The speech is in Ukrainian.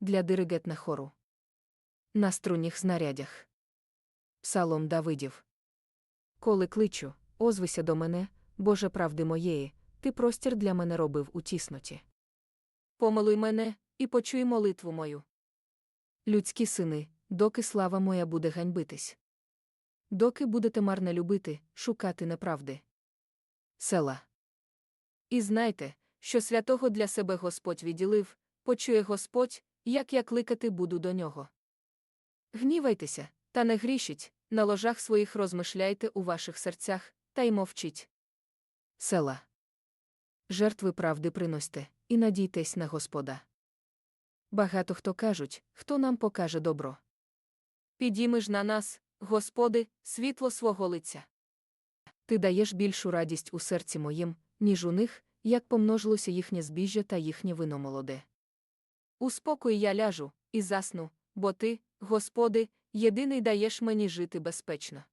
для диригет на хору. На струнніх знарядях. Псалом Давидів. Коли кличу, озвися до мене, Боже правди моєї, ти простір для мене робив у тісноті. Помилуй мене і почуй молитву мою. Людські сини, доки слава моя буде ганьбитись. Доки будете марне любити, шукати неправди. Села. І знайте, що святого для себе Господь відділив, почує Господь, як я кликати буду до нього. Гнівайтеся, та не грішіть, на ложах своїх розмишляйте у ваших серцях, та й мовчіть. Села. Жертви правди приносьте, і надійтесь на Господа. Багато хто кажуть, хто нам покаже добро. Підійми ж на нас, Господи, світло свого лиця. Ти даєш більшу радість у серці моїм, ніж у них, як помножилося їхнє збіжжя та їхнє вино молоде. У спокої я ляжу і засну, бо ти, Господи, єдиний даєш мені жити безпечно.